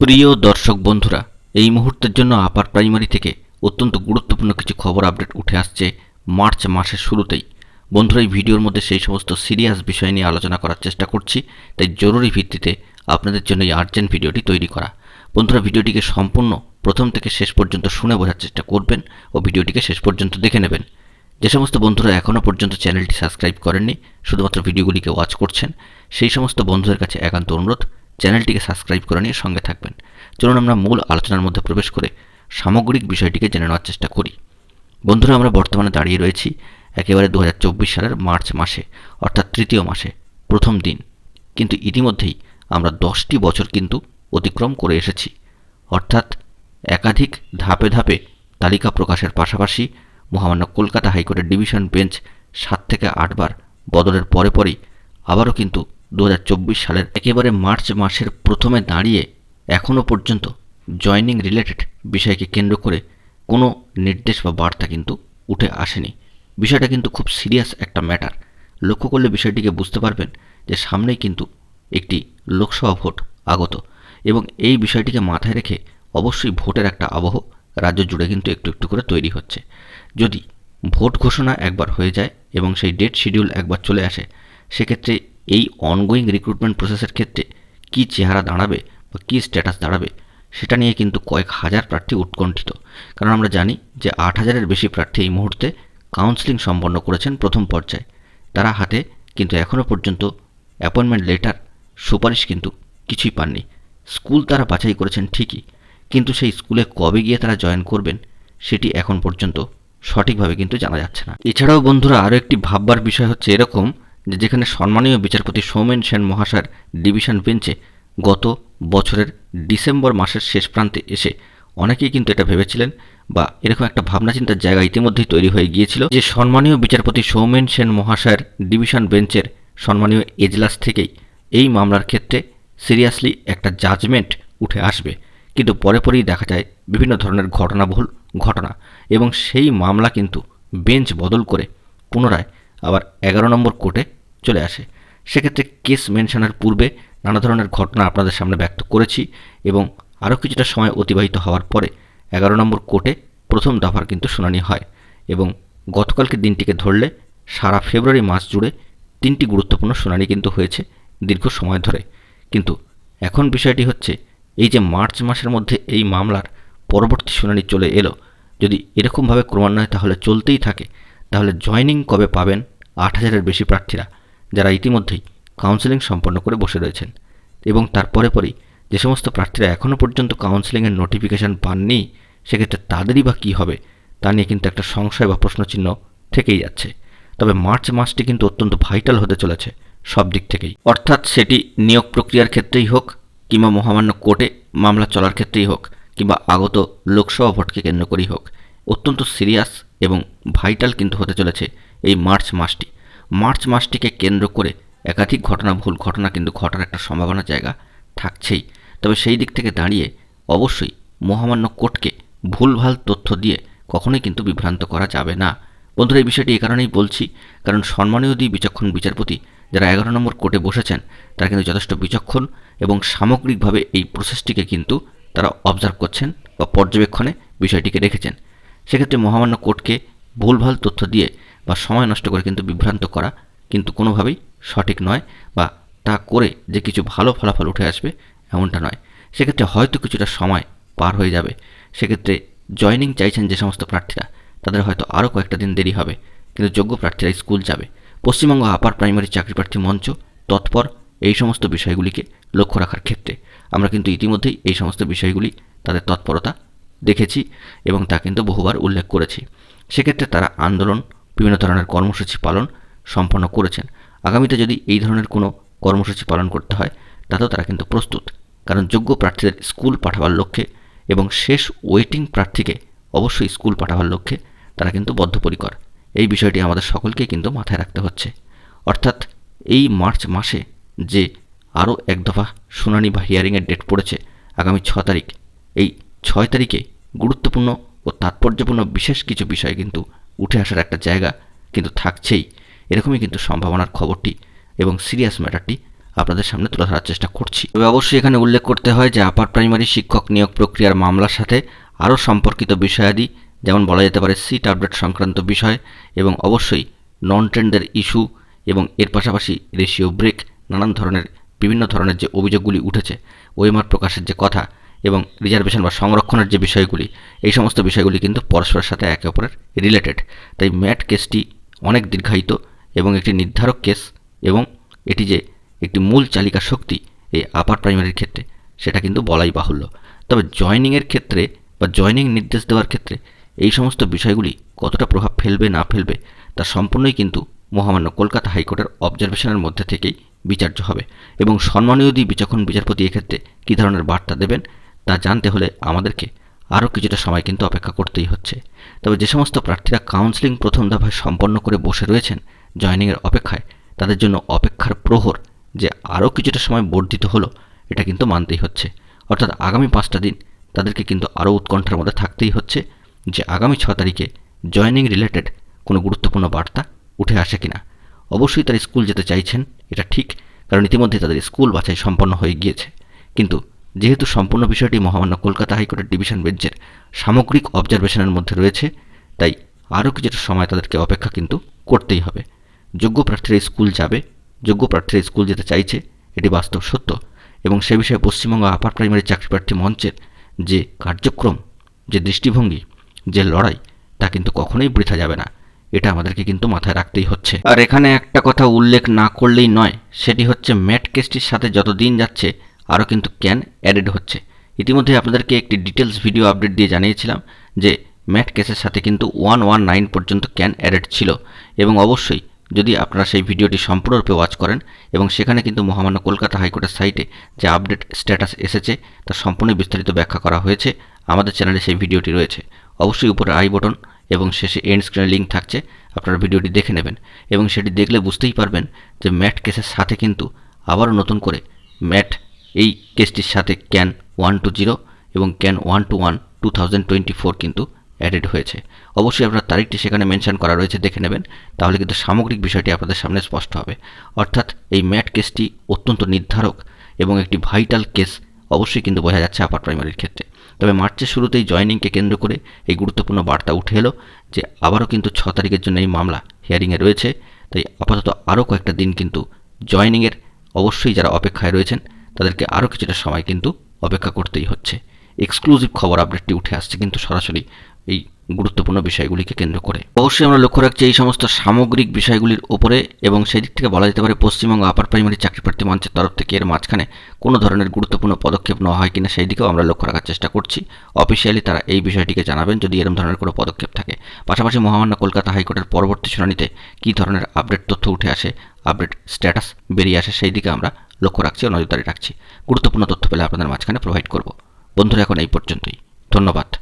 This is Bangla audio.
প্রিয় দর্শক বন্ধুরা, এই মুহূর্তের জন্য আপার প্রাইমারি থেকে অত্যন্ত গুরুত্বপূর্ণ কিছু খবর আপডেট উঠে আসছে মার্চ মাসের শুরুতেই। বন্ধুরা, এই ভিডিওর মধ্যে সেই সমস্ত সিরিয়াস বিষয় নিয়ে আলোচনা করার চেষ্টা করছি, তাই জরুরি ভিত্তিতে আপনাদের জন্য এই আর্জেন্ট ভিডিওটি তৈরি করা। বন্ধুরা ভিডিওটিকে সম্পূর্ণ প্রথম থেকে শেষ পর্যন্ত শুনে বোঝার চেষ্টা করবেন ও ভিডিওটিকে শেষ পর্যন্ত দেখে নেবেন। যে সমস্ত বন্ধুরা এখনও পর্যন্ত চ্যানেলটি সাবস্ক্রাইব করেননি, শুধুমাত্র ভিডিওগুলিকে ওয়াচ করছেন, সেই সমস্ত বন্ধুদের কাছে একান্ত অনুরোধ, চ্যানেলটিকে সাবস্ক্রাইব করে নিয়ে সঙ্গে থাকবেন। চলুন আমরা মূল আলোচনার মধ্যে প্রবেশ করে সামগ্রিক বিষয়টিকে জেনে নেওয়ার চেষ্টা করি। বন্ধুরা, আমরা বর্তমানে দাঁড়িয়ে রয়েছি একেবারে দু হাজার চব্বিশ সালের মার্চ মাসে, অর্থাৎ তৃতীয় মাসে, প্রথম দিন। কিন্তু ইতিমধ্যেই আমরা দশটি বছর কিন্তু অতিক্রম করে এসেছি। অর্থাৎ একাধিক ধাপে ধাপে তালিকা প্রকাশের পাশাপাশি মহামান্য কলকাতা হাইকোর্টের ডিভিশন বেঞ্চ সাত থেকে আটবার বদলের পরে পরেই আবারও কিন্তু দু হাজার চব্বিশ সালের একেবারে মার্চ মাসের প্রথমে দাঁড়িয়ে এখনও পর্যন্ত জয়নিং রিলেটেড বিষয়কে কেন্দ্র করে কোনো নির্দেশ বা বার্তা কিন্তু উঠে আসেনি। বিষয়টা কিন্তু খুব সিরিয়াস একটা ম্যাটার। লক্ষ্য করলে বিষয়টিকে বুঝতে পারবেন যে সামনেই কিন্তু একটি লোকসভা ভোট আগত এবং এই বিষয়টিকে মাথায় রেখে অবশ্যই ভোটের একটা আবহ রাজ্য জুড়ে কিন্তু একটু একটু করে তৈরি হচ্ছে। যদি ভোট ঘোষণা একবার হয়ে যায় এবং সেই ডেট শিডিউল একবার চলে আসে, সেক্ষেত্রে এই অনগোয়িং রিক্রুটমেন্ট প্রসেসের ক্ষেত্রে কী চেহারা দাঁড়াবে বা কী স্ট্যাটাস দাঁড়াবে, সেটা নিয়ে কিন্তু কয়েক হাজার প্রার্থী উৎকণ্ঠিত। কারণ আমরা জানি যে আট হাজারের বেশি প্রার্থী এই মুহূর্তে কাউন্সিলিং সম্পন্ন করেছেন প্রথম পর্যায়ে। তারা হাতে কিন্তু এখনও পর্যন্ত অ্যাপয়েন্টমেন্ট লেটার সুপারিশ কিন্তু কিছুই পাননি। স্কুল তারা বাছাই করেছেন ঠিকই কিন্তু সেই স্কুলে কবে গিয়ে তারা জয়েন করবেন, সেটি এখন পর্যন্ত সঠিকভাবে কিন্তু জানা যাচ্ছে না। এছাড়াও বন্ধুরা, আরও একটি ভাববার বিষয় হচ্ছে এরকম যে যেখানে সম্মানীয় বিচারপতি সৌমেন সেন মহাশয়ের ডিভিশন বেঞ্চে গত বছরের ডিসেম্বর মাসের শেষ প্রান্তে এসে অনেকেই কিন্তু এটা ভেবেছিলেন বা এরকম একটা ভাবনা চিন্তার জায়গা ইতিমধ্যেই তৈরি হয়ে গিয়েছিল যে সম্মানীয় বিচারপতি সৌমেন সেন মহাশয়ের ডিভিশন বেঞ্চের সম্মানীয় এজলাস থেকেই এই মামলার ক্ষেত্রে সিরিয়াসলি একটা জাজমেন্ট উঠে আসবে। কিন্তু পরে পরেই দেখা যায় বিভিন্ন ধরনের ঘটনাবহুল ঘটনা এবং সেই মামলা কিন্তু বেঞ্চ বদল করে পুনরায় আবার এগারো নম্বর কোর্টে চলে আসে। সেক্ষেত্রে কেস মেনশনের পূর্বে নানা ধরনের ঘটনা আপনাদের সামনে ব্যক্ত করেছি এবং আরও কিছুটা সময় অতিবাহিত হওয়ার পরে এগারো নম্বর কোর্টে প্রথম দফার কিন্তু শুনানি হয় এবং গতকালকে দিনটিকে ধরলে সারা ফেব্রুয়ারি মাস জুড়ে তিনটি গুরুত্বপূর্ণ শুনানি কিন্তু হয়েছে দীর্ঘ সময় ধরে। কিন্তু এখন বিষয়টি হচ্ছে এই যে মার্চ মাসের মধ্যে এই মামলার পরবর্তী শুনানি চলে এলো, যদি এরকমভাবে ক্রমান্বয়ে তাহলে চলতেই থাকে, তাহলে জয়নিং কবে পাবেন আট হাজারের বেশি প্রার্থীরা, যারা ইতিমধ্যেই কাউন্সেলিং সম্পন্ন করে বসে রয়েছেন। এবং তারপরে পরেই যে সমস্ত প্রার্থীরা এখনও পর্যন্ত কাউন্সেলিংয়ের নোটিফিকেশান পাননি, সেক্ষেত্রে তাদেরই বা কী হবে, তা নিয়ে কিন্তু একটা সংশয় বা প্রশ্নচিহ্ন থেকেই যাচ্ছে। তবে মার্চ মাসটি কিন্তু অত্যন্ত ভাইটাল হতে চলেছে সব দিক থেকেই। অর্থাৎ সেটি নিয়োগ প্রক্রিয়ার ক্ষেত্রেই হোক কিংবা মহামান্য কোর্টে মামলা চলার ক্ষেত্রেই হোক কিংবা আগত লোকসভা ভোটকে কেন্দ্র করেই হোক, অত্যন্ত সিরিয়াস এবং ভাইটাল কিন্তু হতে চলেছে এই মার্চ মাসটি। মার্চ মাসটিকে কেন্দ্র করে একাধিক ঘটনা ভুল ঘটনা কিন্তু ঘটার একটা সম্ভাবনা জায়গা থাকছেই। তবে সেই দিক থেকে দাঁড়িয়ে অবশ্যই মহামান্য কোর্টকে ভুলভাল তথ্য দিয়ে কখনোই কিন্তু বিভ্রান্ত করা যাবে না। বন্ধুরা, এই বিষয়টি এই কারণেই বলছি, কারণ সম্মানীয় দিয়ে বিচক্ষণ বিচারপতি যারা এগারো নম্বর কোর্টে বসেছেন, তারা কিন্তু যথেষ্ট বিচক্ষণ এবং সামগ্রিকভাবে এই প্রসেসটিকে কিন্তু তারা অবজার্ভ করছেন বা পর্যবেক্ষণে বিষয়টিকে রেখেছেন। সেক্ষেত্রে মহামান্য কোর্টকে ভুলভাল তথ্য দিয়ে বা সময় নষ্ট করে কিন্তু বিভ্রান্ত করা কিন্তু কোনোভাবেই সঠিক নয় বা তা করে যে কিছু ভালো ফলাফল উঠে আসবে এমনটা নয়। সেক্ষেত্রে হয়তো কিছুটা সময় পার হয়ে যাবে। সেক্ষেত্রে জয়নিং চাইছেন যে সমস্ত প্রার্থীরা, তাদের হয়তো আরও কয়েকটা দিন দেরি হবে, কিন্তু যোগ্য প্রার্থীরা স্কুল যাবে। পশ্চিমবঙ্গ আপার প্রাইমারি চাকরি প্রার্থী মঞ্চ, তৎপর এই সমস্ত বিষয়গুলিকে লক্ষ্য রাখার ক্ষেত্রে আমরা কিন্তু ইতিমধ্যেই এই সমস্ত বিষয়গুলি তাদের তৎপরতা দেখেছি এবং তা কিন্তু বহুবার উল্লেখ করেছি। সেক্ষেত্রে তারা আন্দোলন, বিভিন্ন ধরনের কর্মসূচি পালন সম্পন্ন করেছেন। আগামীতে যদি এই ধরনের কোনো কর্মসূচি পালন করতে হয়, তাতেও তারা কিন্তু প্রস্তুত। কারণ যোগ্য প্রার্থীদের স্কুল পাঠাবার লক্ষ্যে এবং শেষ ওয়েটিং প্রার্থীকে অবশ্যই স্কুল পাঠাবার লক্ষ্যে তারা কিন্তু বদ্ধপরিকর। এই বিষয়টি আমাদের সকলকে কিন্তু মাথায় রাখতে হচ্ছে। অর্থাৎ এই মার্চ মাসে যে আরও এক দফা শুনানি বা হিয়ারিংয়ের ডেট পড়েছে আগামী ছ তারিখ, এই ছয় তারিখে গুরুত্বপূর্ণ ও তাৎপর্যপূর্ণ বিশেষ কিছু বিষয় কিন্তু উঠে আসার একটা জায়গা কিন্তু থাকছেই। এরকমই কিন্তু সম্ভাবনার খবরটি এবং সিরিয়াস ম্যাটারটি আপনাদের সামনে তুলে ধরার চেষ্টা করছি। তবে অবশ্যই এখানে উল্লেখ করতে হয় যে আপার প্রাইমারি শিক্ষক নিয়োগ প্রক্রিয়ার মামলার সাথে আরও সম্পর্কিত বিষয়াদি যেমন বলা যেতে পারে সিট আপডেট সংক্রান্ত বিষয় এবং অবশ্যই নন ট্রেন্ডের ইস্যু এবং এর পাশাপাশি রেশিও ব্রেক নানান ধরনের, বিভিন্ন ধরনের যে অভিযোগগুলি উঠেছে ওএমআর প্রকাশের যে কথা এবং রিজার্ভেশন বা সংরক্ষণের যে বিষয়গুলি, এই সমস্ত বিষয়গুলি কিন্তু পরস্পরের সাথে একে অপরের রিলেটেড তাই ম্যাট কেসটি অনেক দীর্ঘায়িত এবং একটি নির্ধারক কেস এবং এটি যে একটি মূল চালিকা শক্তি এই আপার প্রাইমারির ক্ষেত্রে, সেটা কিন্তু বলাই বাহুল্য। তবে জয়নিংয়ের ক্ষেত্রে বা জয়নিং নির্দেশ দেওয়ার ক্ষেত্রে এই সমস্ত বিষয়গুলি কতটা প্রভাব ফেলবে না ফেলবে তা সম্পূর্ণই কিন্তু মহামান্য কলকাতা হাইকোর্টের অবজারভেশনের মধ্যে থেকেই বিচার্য হবে এবং সম্মানীয় দিয়ে বিচক্ষণ বিচারপতি এক্ষেত্রে কী ধরনের বার্তা দেবেন তা জানতে হলে আমাদেরকে আরও কিছুটা সময় কিন্তু অপেক্ষা করতেই হচ্ছে। তবে যে সমস্ত প্রার্থীরা কাউন্সেলিং প্রথম দফায় সম্পন্ন করে বসে রয়েছেন জয়নিংয়ের অপেক্ষায়, তাদের জন্য অপেক্ষার প্রহর যে আরও কিছুটা সময় বর্ধিত হলো, এটা কিন্তু মানতেই হচ্ছে। অর্থাৎ আগামী পাঁচটা দিন তাদেরকে কিন্তু আরও উৎকণ্ঠার মধ্যে থাকতেই হচ্ছে। যে আগামী ছ তারিখে জয়নিং রিলেটেড কোনো গুরুত্বপূর্ণ বার্তা উঠে আসে কিনা। অবশ্যই তারা স্কুল যেতে চাইছেন, এটা ঠিক, কারণ ইতিমধ্যে তাদের স্কুল বাছাই সম্পন্ন হয়ে গিয়েছে। কিন্তু যেহেতু সম্পূর্ণ বিষয়টি মহামান্য কলকাতা হাইকোর্টের ডিভিশন বেঞ্চের সামগ্রিক অবজারভেশনের মধ্যে রয়েছে, তাই আরও কিছুটা সময় তাদেরকে অপেক্ষা কিন্তু করতেই হবে। যোগ্য প্রার্থীরা স্কুল যাবে, যোগ্য প্রার্থীরা স্কুল যেতে চাইছে, এটি বাস্তব সত্য এবং সে বিষয়ে পশ্চিমবঙ্গ আপার প্রাইমারি চাকরি প্রার্থী মঞ্চের যে কার্যক্রম, যে দৃষ্টিভঙ্গি যে লড়াই, তা কিন্তু কখনোই বৃথা যাবে না। এটা আমাদেরকে কিন্তু মাথায় রাখতেই হচ্ছে। আর এখানে একটা কথা উল্লেখ না করলেই নয়, সেটি হচ্ছে ম্যাট কেসটির সাথে যত দিন যাচ্ছে, আরও কিন্তু ক্যান অ্যাডেড হচ্ছে। ইতিমধ্যে আপনাদেরকে একটি ডিটেলস ভিডিও আপডেট দিয়ে জানিয়েছিলাম যে, ম্যাট কেসের সাথে কিন্তু ওয়ান ওয়ান নাইন পর্যন্ত ক্যান অ্যাডেড ছিল। এবং অবশ্যই, যদি আপনারা সেই ভিডিওটি সম্পূর্ণরূপে ওয়াচ করেন এবং সেখানে কিন্তু মহামান্য কলকাতা হাইকোর্টের সাইটে যে আপডেট স্ট্যাটাস এসেছে, তা সম্পূর্ণ বিস্তারিত ব্যাখ্যা করা হয়েছে, আমাদের চ্যানেলে সেই ভিডিওটি রয়েছে। অবশ্যই উপরে আই বটন এবং শেষে এন্ড স্ক্রিনে লিঙ্ক থাকছে, আপনারা ভিডিওটি দেখে নেবেন এবং সেটি দেখলে বুঝতেই পারবেন যে ম্যাট কেসের সাথে কিন্তু আবারও নতুন করে ম্যাট এই কেসটির সাথে ক্যান ওয়ান টু জিরো এবং can one two one two thousand twenty four কিন্তু অ্যাডেড হয়েছে। অবশ্যই আপনার তারিখটি সেখানে মেনশন করা রয়েছে, দেখে নেবেন, তাহলে কিন্তু সামগ্রিক বিষয়টি আপনাদের সামনে স্পষ্ট হবে। অর্থাৎ এই ম্যাট কেসটি অত্যন্ত নির্ধারক এবং একটি ভাইটাল কেস অবশ্যই কিন্তু বোঝা যাচ্ছে আপার প্রাইমারির ক্ষেত্রে। তবে মার্চের শুরুতেই জয়নিংকে কেন্দ্র করে এই গুরুত্বপূর্ণ বার্তা উঠে এলো যে আবারও কিন্তু ছ তারিখের জন্য এই মামলা হিয়ারিংয়ে রয়েছে। তাই আপাতত আরও কয়েকটা দিন কিন্তু জয়নিংয়ের অবশ্যই যারা অপেক্ষায় রয়েছেন, তাদেরকে আরও কিছুটা সময় কিন্তু অপেক্ষা করতেই হচ্ছে। এক্সক্লুসিভ খবর আপডেটটি উঠে আসছে কিন্তু সরাসরি এই গুরুত্বপূর্ণ বিষয়গুলিকে কেন্দ্র করে। অবশ্যই আমরা লক্ষ্য রাখছি এই সমস্ত সামগ্রিক বিষয়গুলির উপরে এবং সেই দিক থেকে বলা যেতে পারে পশ্চিমবঙ্গ আপার প্রাইমারি চাকরি প্রার্থী মঞ্চের তরফ থেকে এর মাঝখানে কোনো ধরনের গুরুত্বপূর্ণ পদক্ষেপ নেওয়া হয় কিনা সেই দিকেও আমরা লক্ষ্য রাখার চেষ্টা করছি। অফিসিয়ালি তারা এই বিষয়টিকে জানাবেন যদি এরকম ধরনের কোনো পদক্ষেপ থাকে। পাশাপাশি মহামান্য কলকাতা হাইকোর্টের পরবর্তী শুনানিতে কী ধরনের আপডেট তথ্য উঠে আসে আপডেট স্ট্যাটাস বেরিয়ে আসে সেই দিকে আমরা লক্ষ্য রাখছি ও নজরদারি রাখছি। গুরুত্বপূর্ণ তথ্য পেলে আপনাদের মাঝখানে প্রোভাইড করব। বন্ধুরা, এখন এই পর্যন্তই। ধন্যবাদ।